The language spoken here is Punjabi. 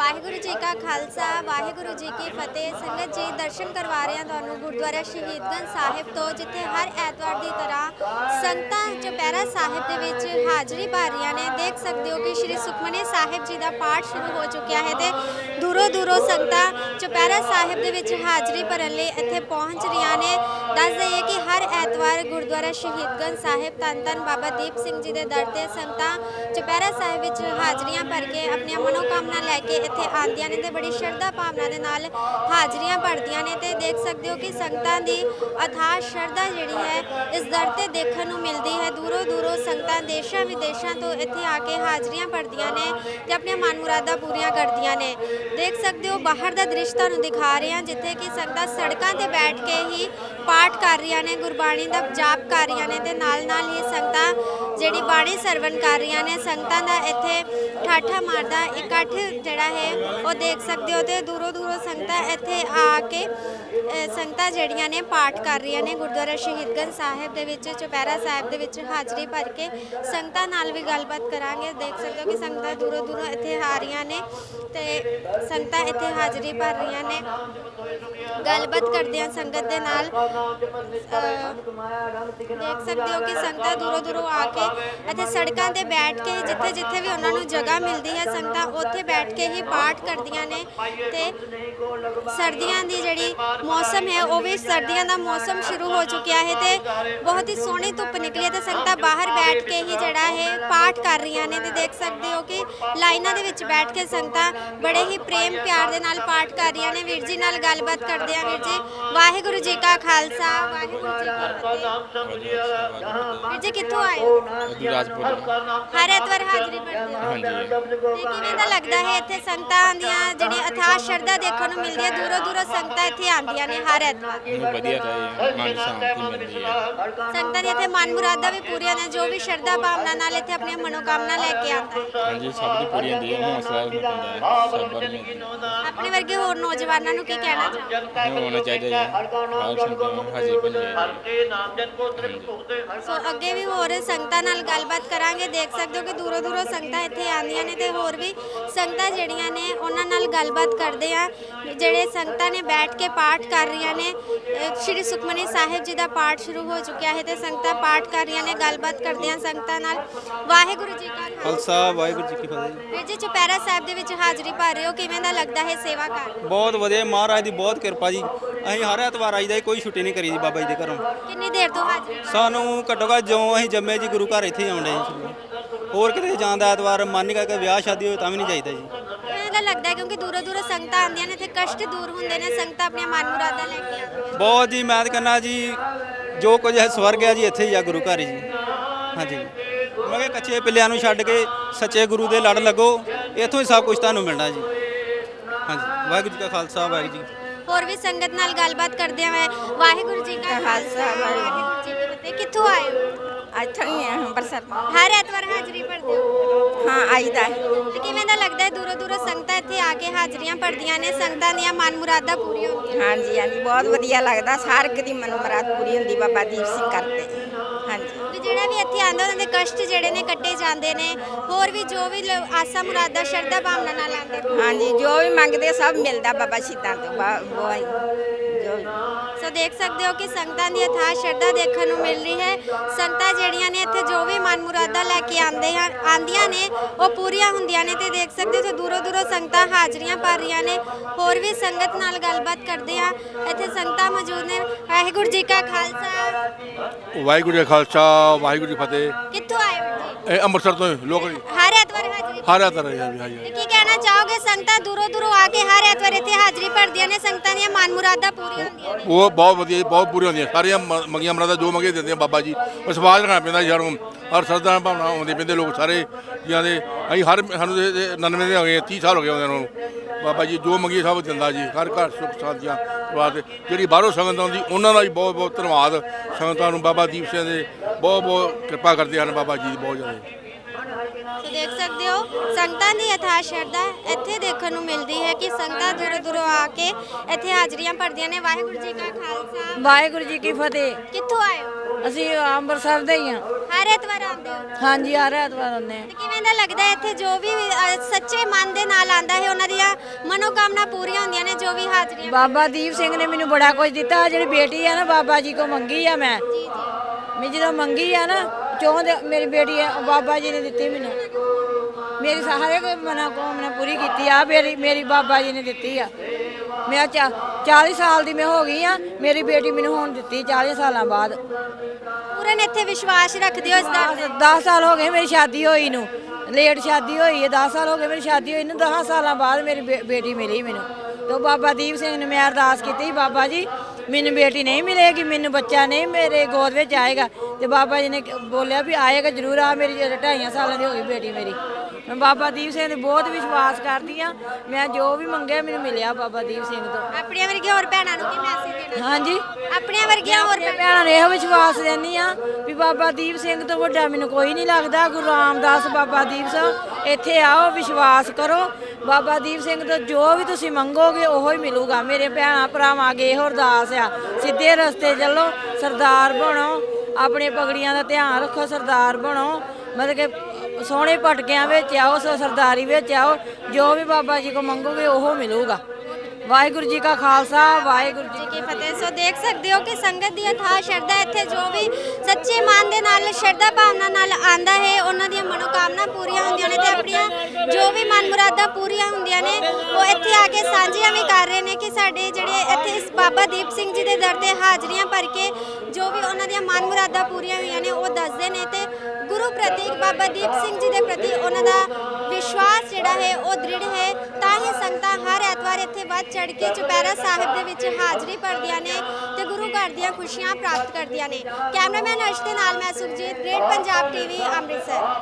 ਵਾਹਿਗੁਰੂ ਜੀ ਕਾ ਖਾਲਸਾ, ਵਾਹਿਗੁਰੂ ਜੀ ਕੀ ਫਤਿਹ। ਸੰਗਤ ਜੀ, ਦਰਸ਼ਨ ਕਰਵਾ ਰਹੇ ਹਾਂ ਤੁਹਾਨੂੰ ਗੁਰਦੁਆਰਾ ਸ਼ਹੀਦਗੰਜ ਸਾਹਿਬ ਤੋਂ, ਜਿੱਥੇ ਹਰ ਐਤਵਾਰ ਦੀ ਤਰ੍ਹਾਂ ਸੰਗਤਾਂ ਚੁਪਹਿਰਾ ਸਾਹਿਬ ਦੇ ਵਿੱਚ ਹਾਜ਼ਰੀ ਭਰ ਰਹੀਆਂ ਨੇ। ਦੇਖ ਸਕਦੇ ਹੋ ਕਿ ਸ਼੍ਰੀ ਸੁਖਮਨੀ ਸਾਹਿਬ ਜੀ ਦਾ ਪਾਠ ਸ਼ੁਰੂ ਹੋ ਚੁੱਕਿਆ ਹੈ ਤੇ ਦੂਰੋਂ ਦੂਰੋਂ ਸੰਗਤਾਂ ਚੁਪਹਿਰਾ ਸਾਹਿਬ ਦੇ ਵਿੱਚ ਹਾਜ਼ਰੀ ਭਰਨ ਲਈ ਇੱਥੇ ਪਹੁੰਚ ਰਹੀਆਂ ਨੇ। ਦੱਸ ਦਈਏ ਕਿ ਹਰ ਐਤਵਾਰ ਗੁਰਦੁਆਰਾ ਸ਼ਹੀਦਗੰਜ ਸਾਹਿਬ ਧੰਨ ਧੰਨ ਬਾਬਾ ਦੀਪ ਸਿੰਘ ਜੀ ਦੇ ਦਰ ਤੇ ਸੰਗਤਾਂ ਚੁਪਹਿਰਾ ਸਾਹਿਬ ਵਿੱਚ ਹਾਜ਼ਰੀਆਂ ਭਰ ਕੇ ਆਪਣੀਆਂ ਮਨੋਕਾਮਨਾ ਲੈ ਕੇ ਇੱਥੇ ਆਉਂਦੀਆਂ ਨੇ ਤੇ ਬੜੀ ਸ਼ਰਧਾ ਭਾਵਨਾ ਦੇ ਨਾਲ ਹਾਜ਼ਰੀਆਂ ਭਰਦੀਆਂ ਨੇ ਤੇ ਦੇਖ ਸਕਦੇ ਹੋ ਕਿ ਸੰਗਤਾਂ ਦੀ ਅਥਾਹ ਸ਼ਰਧਾ ਜਿਹੜੀ ਹੈ, ਇਸ ਦਰ ਤੇ ਦੇਖਣ ਨੂੰ ਮਿਲਦੀ ਹੈ। ਦੂਰੋਂ ਦੂਰੋਂ ਸੰਗਤਾਂ ਦੇਸ਼ਾਂ ਵਿਦੇਸ਼ਾਂ ਤੋਂ ਇੱਥੇ ਆ ਕੇ ਹਾਜ਼ਰੀਆਂ ਭਰਦੀਆਂ ਨੇ ਤੇ ਆਪਣੀਆਂ ਮਨ ਮੁਰਾਦਾਂ ਪੂਰੀਆਂ ਕਰਦੀਆਂ ਨੇ। ਦੇਖ ਸਕਦੇ ਹੋ, ਬਾਹਰ ਦਾ ਦ੍ਰਿਸ਼ ਤੁਹਾਨੂੰ ਦਿਖਾ ਰਹੇ ਹਾਂ, ਜਿੱਥੇ ਕਿ ਸੰਗਤਾਂ ਸੜਕਾਂ ਤੇ ਬੈਠ ਕੇ ਹੀ ਪਾਠ ਕਰ ਰਹੀਆਂ ਨੇ, ਗੁਰਬਾਣੀ ਦਾ ਜਾਪ ਕਰ ਰਹੀਆਂ ਨੇ ਤੇ ਨਾਲ ਨਾਲ ਹੀ ਸੰਗਤਾਂ ਜਿਹੜੀ ਬਾਣੀ ਸਰਵਣ ਕਰ ਰਹੀਆਂ ਨੇ, ਸੰਗਤਾਂ ਦਾ ਇੱਥੇ ਠਾਠਾ ਮਾਰਦਾ, ਇਕੱਠ ਜਿਹੜਾ ਹੈ ਉਹ ਦੇਖ ਸਕਦੇ ਹੋ ਤੇ ਦੂਰੋਂ ਦੂਰੋਂ ਸੰਗਤਾਂ ਇੱਥੇ ਆ ਕੇ ਸੰਗਤਾਂ ਜਿਹੜੀਆਂ ਨੇ ਪਾਠ ਕਰ ਰਹੀਆਂ ਨੇ, ਗੁਰਦੁਆਰਾ ਸ਼ਹੀਦਗੰਜ ਸਾਹਿਬ ਦੇ ਵਿੱਚ, ਚੁਪਹਿਰਾ ਸਾਹਿਬ ਦੇ ਵਿੱਚ ਹਾਜ਼ਰੀ ਭਰ ਕੇ ਸੰਗਤਾਂ ਨਾਲ ਵੀ ਗੱਲਬਾਤ ਕਰਾਂਗੇ। ਦੇਖ ਸਕਦੇ ਹੋ ਕਿ ਸੰਗਤਾਂ ਦੂਰੋਂ ਦੂਰੋਂ ਇੱਥੇ ਆ ਰਹੀਆਂ ਨੇ ਤੇ ਸੰਗਤਾਂ ਇੱਥੇ ਹਾਜ਼ਰੀ ਭਰ ਰਹੀਆਂ ਨੇ। ਗੱਲਬਾਤ ਕਰਦੇ ਹਾਂ ਸੰਗਤ ਦੇ ਨਾਲ। ਦੇਖ ਸਕਦੇ ਹੋ ਕਿ ਸੰਗਤਾਂ ਦੂਰੋਂ ਦੂਰੋਂ ਆ ਕੇ ਅਤੇ ਸੜਕਾਂ ਤੇ ਬੈਠ ਕੇ ਜਿੱਥੇ ਜਿੱਥੇ ਵੀ ਉਹਨਾਂ ਨੂੰ ਜਗ੍ਹਾ ਮਿਲਦੀ ਹੈ, ਸੰਗਤਾਂ ਉੱਥੇ ਬੈਠ ਕੇ ਹੀ ਪਾਠ ਕਰਦੀਆਂ ਨੇ ਤੇ ਸਰਦੀਆਂ ਦੀ ਜਿਹੜੀ ਮੌਸਮ ਹੈ, ਉਹ ਵੀ ਸਰਦੀਆਂ ਦਾ ਮੌਸਮ ਸ਼ੁਰੂ ਹੋ ਚੁੱਕਿਆ ਹੈ ਤੇ ਬਹੁਤ ਹੀ ਸੋਹਣੀ ਧੁੱਪ ਨਿਕਲੀ ਹੈ ਤੇ ਸੰਗਤਾਂ ਬਾਹਰ ਬੈਠ ਕੇ ਹੀ ਜਿਹੜਾ ਹੈ ਪਾਠ ਕਰ ਰਹੀਆਂ ਨੇ ਤੇ ਦੇਖ ਸਕਦੇ ਹੋ ਕਿ ਲਾਈਨਾਂ ਦੇ ਵਿੱਚ ਬੈਠ ਕੇ ਸੰਗਤਾਂ ਬੜੇ ਹੀ ਪ੍ਰੇਮ ਪਿਆਰ ਦੇ ਨਾਲ ਪਾਠ ਕਰ ਰਹੀਆਂ ਨੇ। ਵੀਰ ਜੀ ਨਾਲ ਗੱਲਬਾਤ ਕਰਦੇ ਆ ਵੀਰ ਜੀ। ਵਾਹਿਗੁਰੂ ਜੀ ਕਾ ਖਾਲਸਾ ਵਾਹਿਗੁਰੂ ਜੀ ਕੀ ਫਤਿਹ। ਵੀਰ ਜੀ ਕਿੱਥੋਂ ਆਏ ਹੋ? ਗੁਰਦਾਸਪੁਰ ਹਰ ਐਤਵਾਰ ਹਾਜ਼ਰੀ ਭਰਦੇ ਹੋ। ਹਾਂਜੀ। ਤੇ ਕਿਵੇਂ ਦਾ ਲੱਗਦਾ ਹੈ ਇੱਥੇ ਸੰਗਤਾਂ ਦੀਆਂ ਜਿਹੜੀ ਅਥਾਹ ਸ਼ਰਧਾ ਦੇਖਣ ਨੂੰ ਮਿਲਦੀ ਹੈ ਦੂਰੋਂ ਦੂਰੋਂ ਸੰਗਤਾਂ ਇੱਥੇ ਆਉਂਦੀਆਂ ਨੇ ਹਰ ਐਤਵਾਰ। ਮੈਨੂੰ ਵਧੀਆ ਰਹੀ ਮਨ ਸ਼ਾਂਤੀ ਮਿਲਦੀ ਹੈ। ਸੰਗਤਾਂ ਦੀਆਂ ਇੱਥੇ ਮਨ ਮੁਰਾਦਾਂ ਵੀ ਪੂਰੀਆਂ ਨੇ ਜੋ ਵੀ ਸ਼ਰਧਾ ਭਾਵਨਾ ਨਾਲ ਇੱਥੇ ਆਪਣੀਆਂ ਮਨੋਕਾਮਨਾ ਲੈ ਕੇ ਆਉਂਦਾ ਹੈ। ਹਾਂਜੀ ਸਭ ਦੀ ਪੂਰੀ ਹੁੰਦੀ ਹੈ ਹੌਸਲਾ ਹੁੰਦਾ ਹੈ ਸਬਰ ਮਿਲਦੀ ਹੈ ਆਪਣੇ ਵਰਗੇ ਹੋਰ ਨੌਜਵਾਨਾਂ ਨੂੰ ਕੀ ਕਹਿਣਾ ਚਾਹੁੰਦੇ ਹੋਣਾ ਚਾਹੀਦਾ ਜੀ। ਹਰ ਸੰਗਤ ਹਾਜ਼ਰ ਭੰਜੇ ਸੋ ਅੱਗੇ ਵੀ ਹੋਰ ਸੰਗਤਾਂ ਨਾਲ ਗੱਲਬਾਤ ਕਰਾਂਗੇ। ਦੇਖ ਸਕਦੇ ਹੋ ਕਿ ਦੂਰੋਂ ਦੂਰੋਂ ਸੰਗਤਾਂ ਇੱਥੇ ਆਉਂਦੀਆਂ ਨੇ ਤੇ ਹੋਰ ਵੀ ਸੰਗਤਾਂ ਜਿਹੜੀਆਂ ਨੇ ਉਹਨਾਂ ਨਾਲ ਗੱਲਬਾਤ ਕਰਦੇ ਆ। ਜਿਹੜੇ ਸੰਗਤਾਂ ਨੇ ਬੈਠ ਕੇ ਪਾਠ ਕਰ ਰਹੀਆਂ ਨੇ ਸ਼੍ਰੀ ਸੁਖਮਨੀ ਸਾਹਿਬ ਜੀ ਦਾ ਪਾਠ ਸ਼ੁਰੂ ਹੋ ਚੁੱਕਿਆ ਹੈ ਤੇ ਸੰਗਤਾਂ ਪਾਠ ਕਰ ਰਹੀਆਂ ਨੇ ਗੱਲਬਾਤ ਕਰਦੇ ਆ ਸੰਗਤਾਂ ਨਾਲ। ਵਾਹਿਗੁਰੂ ਜੀ ਕਾ ਖਾਲਸਾ। ਖਾਲਸਾ ਵਾਹਿਗੁਰੂ ਜੀ ਕੀ ਫਤਿਹ। ਵੀਰ ਜੀ ਚੁਪਹਿਰਾ ਸਾਹਿਬ ਦੇ ਵਿੱਚ ਹਾਜ਼ਰੀ ਭਰ ਰਹੇ ਹੋ। ਕਿਵੇਂ ਦਾ ਲੱਗਦਾ ਹੈ ਸੇਵਾ ਕਰ ਬਹੁਤ ਵਧੀਆ। ਮਹਾਰਾਜ ਦੀ ਬਹੁਤ ਕਿਰਪਾ ਜੀ। ਅਸੀਂ ਹਰ ਐਤਵਾਰ ਆਈਦਾ ਜੀ, ਕੋਈ ਛੁੱਟੀ ਨਹੀਂ ਕਰੀ ਜੀ ਬਾਬਾ ਜੀ ਦੇ ਘਰੋਂ। ਕਿੰਨੀ ਦੇਰ ਤੋਂ ਹਾਜ਼ਰੀ ਸਾਨੂੰ ਘੱਟੋ ਘੱਟ ਜਿਉਂ ਅਸੀਂ ਜੰਮੇ ਜੀ ਗੁਰੂ ਘਰ ਇੱਥੇ ਆਉਂਦੇ ਜੀ। ਹੋਰ ਕਿਤੇ ਜਾਂਦਾ ਐਤਵਾਰ ਮਨ ਕਰਕੇ ਵਿਆਹ ਸ਼ਾਦੀ ਹੋਵੇ ਤਾਂ ਵੀ ਨਹੀਂ ਜਾਈਦਾ ਜੀ। ਦਾ ਲੱਗਦਾ ਹੈ ਕਿਉਂਕਿ ਦੂਰੋਂ ਦੂਰੋਂ ਸੰਗਤਾਂ ਆਉਂਦੀਆਂ ਨੇ ਤੇ ਕਸ਼ਟ ਦੂਰ ਹੁੰਦੇ ਨੇ ਸੰਗਤਾਂ ਆਪਣੀਆਂ ਮਨ ਮੁਰਾਦਾਂ ਲੈ ਕੇ ਆਉਂਦੀਆਂ ਬਹੁਤ ਜੀ ਮੈਂ ਤਾਂ ਕਹਿੰਦਾ ਜੀ ਜੋ ਕੁਝ ਹੈ ਸਵਰਗ ਹੈ ਜੀ ਇੱਥੇ ਹੀ ਆ ਗੁਰੂ ਘਰ ਜੀ। ਹਾਂਜੀ। ਮੈਂ ਕਿਹਾ ਕੱਚੇ ਪਿੱਲਿਆਂ ਨੂੰ ਛੱਡ ਕੇ ਸੱਚੇ ਗੁਰੂ ਦੇ ਲੜ ਲੱਗੋ ਇੱਥੋਂ ਹੀ ਸਭ ਕੁਝ ਤੁਹਾਨੂੰ ਮਿਲਣਾ ਜੀ। ਹਾਂਜੀ। ਵਾਹਿਗੁਰੂ ਜੀ ਕਾ ਖਾਲਸਾ ਵਾਹਿਗੁਰੂ ਜੀ ਕੀ ਫਤਿਹ। ਹੋਰ ਵੀ ਸੰਗਤ ਨਾਲ ਗੱਲਬਾਤ ਕਰਦੇ ਆ ਮੈਂ। ਵਾਹਿਗੁਰੂ ਜੀ ਕਾ ਖਾਲਸਾ ਵਾਹਿਗੁਰੂ ਜੀ ਕੀ ਫਤਿਹ। ਕਿੱਥੋਂ ਆਏ ਹੋ? ਹੀ ਅੰਮ੍ਰਿਤਸਰ। ਹਰ ਐਤਵਾਰ ਹਾਜ਼ਰੀ ਭਰਦੇ ਹੋ? ਹਾਂ ਆਈਦਾ ਹੈ। ਤੇ ਕਿਵੇਂ ਦਾ ਲੱਗਦਾ ਹੈ? ਦੂਰੋਂ ਦੂਰੋਂ ਸੰਗਤਾਂ ਇੱਥੇ ਆ ਕੇ ਹਾਜ਼ਰੀਆਂ ਭਰਦੀਆਂ ਨੇ। ਸੰਗਤਾਂ ਦੀਆਂ ਮਨ ਮੁਰਾਦਾਂ ਪੂਰੀਆਂ ਹੁੰਦੀਆਂ ਹਾਂਜੀ ਹਾਂਜੀ ਬਹੁਤ ਵਧੀਆ ਲੱਗਦਾ। ਹਰ ਇੱਕ ਦੀ ਮਨ ਮੁਰਾਦ ਪੂਰੀ ਹੁੰਦੀ ਬਾਬਾ ਦੀਪ ਸਿੰਘ ਕਰਦੇ। ਜਿਹੜਾ ਵੀ ਇੱਥੇ ਆਂਦਾ ਉਹਨਾਂ ਦੇ ਕਸ਼ਟ ਜਿਹੜੇ ਨੇ ਕੱਟੇ ਜਾਂਦੇ ਨੇ। ਹੋਰ ਵੀ ਜੋ ਵੀ ਲ- ਆਸਾ ਮੁਰਾਦਾਂ ਸ਼ਰਧਾ ਭਾਵਨਾ ਨਾਲ ਆਂਦੇ ਹਾਂਜੀ ਜੋ ਵੀ ਮੰਗਦੇ ਸਭ ਮਿਲਦਾ ਬਾਬਾ ਸ਼ਹੀਦਾਂ ਤੋਂ ਬਾ- ਬੋਆਈ ਜੋ ਵੀ। ਸੋ ਦੇਖ ਸਕਦੇ ਹੋ ਕਿ ਸੰਗਤਾਂ ਦੀ ਅਥਾਹ ਸ਼ਰਧਾ ਦੇਖਣ ਨੂੰ ਮਿਲ ਰਹੀ ਹੈ। ਸੰਗਤਾਂ ਜਿਹੜੀਆਂ ਨੇ ਇੱਥੇ ਜੋ ਵੀ ਮਨ ਮੁਰਾਦਾਂ ਲੈ ਕੇ ਆਉਂਦੇ ਹਨ ਆਂਦੀਆਂ ਨੇ ਉਹ ਪੂਰੀਆਂ ਹੁੰਦੀਆਂ ਨੇ ਤੇ ਦੇਖ ਸਕਦੇ ਹੋ ਦੂਰੋਂ ਦੂਰੋਂ ਸੰਗਤਾਂ ਹਾਜ਼ਰੀਆਂ ਭਰ ਰਹੀਆਂ ਨੇ। ਹੋਰ ਵੀ ਸੰਗਤ ਨਾਲ ਗੱਲਬਾਤ ਕਰਦੇ ਆ। ਇੱਥੇ ਸੰਗਤਾਂ ਮੌਜੂਦ ਨੇ। ਵਾਹਿਗੁਰੂ ਜੀ ਕਾ ਖਾਲਸਾ। ਵਾਹਿਗੁਰੂ ਜੀ ਕਾ ਖਾਲਸਾ ਵਾਹਿਗੁਰੂ ਜੀ ਕੀ ਫਤਿਹ। ਕਿੱਥੋਂ ਆਏ ਹੋ ਜੀ? ਇਹ ਅੰਮ੍ਰਿਤਸਰ ਤੋਂ ਲੋਕਲ ਹਰ ਐਤਵਾਰ ਹਾਜ਼ਰੀ ਹਰ ਹੈ? ਜੀ ਤੇ ਕੀ ਕਹਿਣਾ ਚਾਹੋਗੇ? ਸੰਗਤਾਂ ਦੂਰੋਂ ਦੂਰੋਂ ਆ ਕੇ ਹਰ ਐਤਵਾਰ ਇੱਥੇ ਹਾਜ਼ਰੀ ਭਰਦੀਆਂ ਨੇ। ਸੰਗਤਾਂ ਦੀਆਂ ਮਨ ਮੁਰਾਦਾਂ ਪੂਰੀਆਂ ਹੁੰਦੀਆਂ ਨੇ। ਉਹ ਬਹੁਤ ਵਧੀਆ ਜੀ, ਬਹੁਤ ਪੂਰੀ ਹੁੰਦੀਆਂ। ਸਾਰੀਆਂ ਮ- ਮੰਗੀਆਂ ਮਰਾਦਾ ਜੋ ਮੰਗੇ ਦਿੰਦੇ ਆ ਬਾਬਾ ਜੀ। ਸਵਾਲ ਰੱਖਣਾ ਪੈਂਦਾ ਯਾਰ ਹਰ ਸਰਦਾ ਭਾਵਨਾ ਆਉਂਦੇ ਪੈਂਦੇ ਲੋਕ ਸਾਰੇ ਜੀਆਂ ਦੇ ਅਸੀਂ ਹਰ ਸਾਨੂੰ ਤੇ- ਤੇ 99 ਦੇ ਹੋ ਗਏ 30 ਸਾਲ ਹੋ ਗਏ ਉਹਨਾਂ ਨੂੰ। ਬਾਬਾ ਜੀ ਜੋ ਮੰਗੀ ਸਭ ਦਿੰਦਾ ਜੀ ਹਰ ਘਰ ਸੁੱਖ ਸ਼ਾਂਤੀਆਂ ਵਾਸਤੇ ਜਿਹੜੀ ਬਾਹਰੋਂ ਸੰਗਤ ਆਉਂਦੀ ਉਹਨਾਂ ਦਾ ਵੀ ਬਹੁਤ ਬਹੁਤ ਧੰਨਵਾਦ। ਸੰਗਤਾਂ ਨੂੰ ਬਾਬਾ ਦੀਪ ਸਿੰਘ ਦੇ ਬਹੁਤ ਬਹੁਤ ਕਿਰਪਾ ਕਰਦੇ ਹਨ ਬਾਬਾ ਜੀ ਬਹੁਤ ਜ਼ਿਆਦਾ। ਸੋ ਦੇਖ ਸਕਦੇ ਹੋ ਸੰਗਤਾਂ ਦੀ ਅਥਾਹ ਸ਼ਰਧਾ ਇੱਥੇ ਦੇਖਣ ਨੂੰ ਮਿਲਦੀ ਹੈ ਕਿ ਸੰਗਤਾਂ ਦੂਰੋਂ ਦੂਰੋਂ ਆ ਕੇ ਇੱਥੇ ਹਾਜ਼ਰੀਆਂ ਭਰਦੀਆਂ ਨੇ। ਵਾਹਿਗੁਰੂ ਜੀ ਕਾ ਖਾਲਸਾ। ਵਾਹਿਗੁਰੂ ਜੀ ਕੀ ਫਤਿਹ। ਕਿੱਥੋਂ ਆਏ ਹੋ? ਅਸੀਂ ਅੰਮ੍ਰਿਤਸਰ ਦੇ ਹੀ ਹਾਂ। ਹਰ ਐਤਵਾਰ ਆਉਂਦੇ ਹੋ? ਹਾਂਜੀ ਹਰ ਐਤਵਾਰ ਆਉਂਦੇ ਹਾਂ। ਤੇ ਕਿਵੇਂ ਦਾ ਲੱਗਦਾ ਹੈ ਇੱਥੇ ਜੋ ਵੀ ਅ, ਸੱਚੇ ਮਨ ਦੇ ਨਾਲ ਆਂਦਾ ਹੈ ਉਹਨਾਂ ਦੀਆਂ ਮਨੋਕਾਮਨਾ ਪੂਰੀਆਂ ਹੁੰਦੀਆਂ ਨੇ ਜੋ ਵੀ ਹਾਜ਼ਰੀਆਂ ਬਾਬਾ ਦੀਪ ਸਿੰਘ ਨੇ ਮੈਨੂੰ ਬੜਾ ਕੁਝ ਦਿੱਤਾ ਆਹ ਜਿਹੜੀ ਬੇਟੀ ਆ ਨਾ ਬਾਬਾ ਜੀ ਕੋ ਮੰਗੀ ਆ ਮੈਂ। ਜੀ ਜੀ। ਮੈਂ ਜਦੋਂ ਮੰਗੀ ਆ ਨਾ ਚਾਹੁੰਦੇ ਮੇਰੀ ਬੇਟੀ ਆ ਬਾਬਾ ਜੀ ਨੇ ਦਿੱਤੀ ਮੈਨੂੰ। ਮੇਰੀ ਸਾਰੇ ਕੋ ਮਨਾ ਕਾਮਨਾ ਪੂਰੀ ਕੀਤੀ ਆ ਮੇਰੀ ਮੇਰੀ ਬਾਬਾ ਜੀ ਨੇ ਦਿੱਤੀ ਆ। ਮੈਂ ਚਾ- 40 ਸਾਲ ਦੀ ਮੈਂ ਹੋ ਗਈ ਆ ਮੇਰੀ ਬੇਟੀ ਮੈਨੂੰ ਹੁਣ ਦਿੱਤੀ 40 ਸਾਲਾਂ ਬਾਅਦ। ਪੂਰਨ ਇੱਥੇ ਵਿਸ਼ਵਾਸ ਰੱਖਦੇ ਹੋ ਇਸ ਤੇ 10 ਸਾਲ ਹੋ ਗਏ ਮੇਰੀ ਸ਼ਾਦੀ ਹੋਈ ਨੂੰ। ਲੇਟ ਸ਼ਾਦੀ ਹੋਈ ਹੈ 10 ਸਾਲ ਹੋ ਗਏ ਮੇਰੀ ਸ਼ਾਦੀ ਹੋਈ ਨੂੰ 10 ਸਾਲਾਂ ਬਾਅਦ ਮੇਰੀ ਬੇਟੀ ਮਿਲੀ ਮੈਨੂੰ। ਤੇ ਬਾਬਾ ਦੀਪ ਸਿੰਘ ਨੇ ਮੈਂ ਅਰਦਾਸ ਕੀਤੀ ਬਾਬਾ ਜੀ ਮੈਨੂੰ ਬੇਟੀ ਨਹੀਂ ਮਿਲੇਗੀ ਮੈਨੂੰ ਬੱਚਾ ਨਹੀਂ ਮੇਰੇ ਗੋਦ ਵਿੱਚ ਆਏਗਾ। ਤੇ ਬਾਬਾ ਜੀ ਨੇ ਬੋਲਿਆ ਵੀ ਆਏਗਾ ਜ਼ਰੂਰ ਆ ਮੇਰੀ ਢਾਈਆਂ ਸਾਲਾਂ ਦੀ ਹੋ ਗਈ ਬੇਟੀ ਮੇਰੀ। ਮੈਂ ਬਾਬਾ ਦੀਪ ਸਿੰਘ ਦੇ ਬਹੁਤ ਵਿਸ਼ਵਾਸ ਕਰਦੀ ਆ। ਮੈਂ ਜੋ ਵੀ ਮੰਗਿਆ ਮੈਨੂੰ ਮਿਲਿਆ ਬਾਬਾ ਦੀਪ ਸਿੰਘ ਤੋਂ। ਆਪਣੀਆਂ ਵਰਗੀਆਂ ਹੋਰ ਭੈਣਾਂ ਨੂੰ ਕੀ ਮੈਸੇਜ ਦੇਣਾ ਹਾਂਜੀ। ਆਪਣੀਆਂ ਵਰਗੀਆਂ ਹੋਰ ਭੈਣਾਂ ਨੂੰ ਇਹੋ ਵਿਸ਼ਵਾਸ ਦਿੰਦੀ ਆ ਵੀ ਬਾਬਾ ਦੀਪ ਸਿੰਘ ਤੋਂ ਵੱਡਾ ਮੈਨੂੰ ਕੋਈ ਨਹੀਂ ਲੱਗਦਾ। ਗੁਰੂ ਰਾਮਦਾਸ ਬਾਬਾ ਦੀਪ ਸਿੰਘ ਇੱਥੇ ਆਓ ਵਿਸ਼ਵਾਸ ਕਰੋ। ਬਾਬਾ ਦੀਪ ਸਿੰਘ ਤੋਂ ਜੋ ਵੀ ਤੁਸੀਂ ਮੰਗੋਗੇ ਉਹੋ ਹੀ ਮਿਲੂਗਾ। ਮੇਰੇ ਭੈਣਾਂ ਭਰਾਵਾਂ ਅੱਗੇ ਇਹੋ ਅਰਦਾਸ ਆ। ਸਿੱਧੇ ਰਸਤੇ ਚੱਲੋ ਸਰਦਾਰ ਬਣੋ। ਆਪਣੇ ਪਗੜੀਆਂ ਦਾ ਧਿਆਨ ਰੱਖੋ ਸਰਦਾਰ ਬਣੋ। ਮਤਲਬ ਕਿ ਸੋਹਣੇ ਪਟਕਿਆਂ ਵਿੱਚ ਆਓ, ਸੋ, ਸਰਦਾਰੀ ਵਿੱਚ ਆਓ, ਜੋ ਵੀ ਬਾਬਾ ਜੀ ਕੋ ਮੰਗੋਗੇ ਉਹ ਮਿਲੂਗਾ। ਵਾਹਿਗੁਰੂ ਜੀ ਕਾ ਖਾਲਸਾ, ਵਾਹਿਗੁਰੂ ਜੀ ਸੋ ਦੇਖ ਸਕਦੇ ਹੋ ਕਿ ਸੰਗਤ ਦੀ ਅਥਾਹ ਸ਼ਰਧਾ ਇੱਥੇ ਜੋ ਵੀ ਸੱਚੇ ਮਨ ਦੇ ਨਾਲ ਸ਼ਰਧਾ ਭਾਵਨਾ ਨਾਲ ਆਂਦਾ ਹੈ, ਉਹਨਾਂ ਦੀਆਂ ਮਨੋਕਾਮਨਾ ਪੂਰੀਆਂ ਹੁੰਦੀਆਂ ਨੇ ਤੇ ਆਪਣੀਆਂ ਜੋ ਵੀ ਮਨ ਮੁਰਾਦਾਂ ਪੂਰੀਆਂ ਹੁੰਦੀਆਂ ਨੇ, ਉਹ ਇੱਥੇ ਆ ਕੇ ਸਾਂਝੀਆਂ ਵੀ ਕਰ ਰਹੇ ਨੇ ਕਿ ਸਾਡੇ ਜਿਹੜੇ ਇੱਥੇ ਇਸ ਬਾਬਾ ਦੀਪ ਸਿੰਘ ਜੀ ਦੇ ਦਰ ਤੇ ਹਾਜ਼ਰੀਆਂ ਭਰ ਕੇ ਜੋ ਵੀ ਉਹਨਾਂ ਦੀਆਂ ਮਨ ਮੁਰਾਦਾਂ ਪੂਰੀਆਂ ਹੋਈਆਂ ਨੇ, ਉਹ ਦੱਸਦੇ ਨੇ ਤੇ ਗੁਰੂ ਪ੍ਰਤੀਕ ਬਾਬਾ ਦੀਪ ਸਿੰਘ ਜੀ ਦੇ ਪ੍ਰਤੀ ਉਹਨਾਂ ਦਾ ਵਿਸ਼ਵਾਸ ਜਿਹੜਾ ਹੈ, ਉਹ ਦ੍ਰਿੜ ਹੈ, ਤਾਂ ਹੀ ਸੰਗਤਾਂ ਹਰ ਐਤਵਾਰ ਇੱਥੇ ਵੱਧ ਚੜ ਕੇ ਚੁਪਹਿਰਾ ਸਾਹਿਬ ਦੇ ਵਿੱਚ ਹਾਜ਼ਰੀ ਭਰਦੀਆਂ ਨੇ ਤੇ ਗੁਰੂ ਘਰ ਦੀਆਂ ਖੁਸ਼ੀਆਂ ਪ੍ਰਾਪਤ ਕਰਦੀਆਂ ਨੇ। ਕੈਮਰਾਮੈਨ ਅਰਸ਼ ਦੇ ਨਾਲ ਮੈਂ ਸੁਖਜੀਤ ਗ੍ਰੇਟ ਪੰਜਾਬ ਟੀਵੀ, ਅੰਮ੍ਰਿਤਸਰ।